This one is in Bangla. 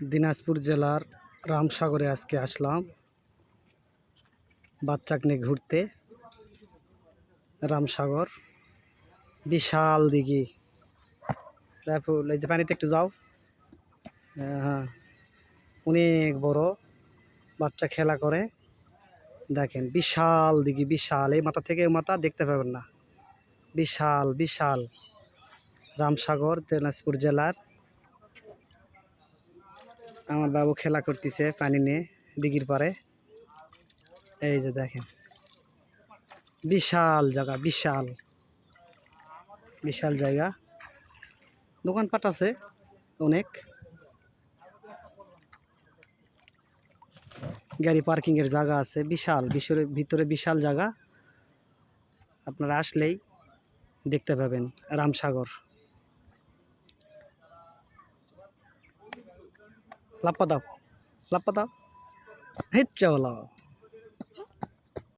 দিনাজপুর জেলার রামসাগরে আজকে আসলাম। বাচ্চাকে নিয়ে ঘুরতে। রামসাগর। বিশাল দিঘি। এই যে পানিতে একটু যাও। হ্যাঁ অনেক বড়। বাচ্চা খেলা করে। দেখেন, বিশাল দিঘি, বিশাল। এই মাথা থেকে মাথা দেখতে পাবেন না। বিশাল বিশাল। রামসাগর, দিনাজপুর জেলার আমার বাবু খেলা করতেছে পানি নিয়ে দিঘির পারে। এই যে দেখেন। বিশাল জায়গা, বিশাল। বিশাল জায়গা। দোকানপাট আছে অনেক। গাড়ি পার্কিংয়ের জায়গা আছে, বিশাল। বিশাল ভিতরে বিশাল জায়গা। আপনারা আসলেই দেখতে পাবেন রামসাগর। লাপ্পা দাও লাপ্পা দাও বলো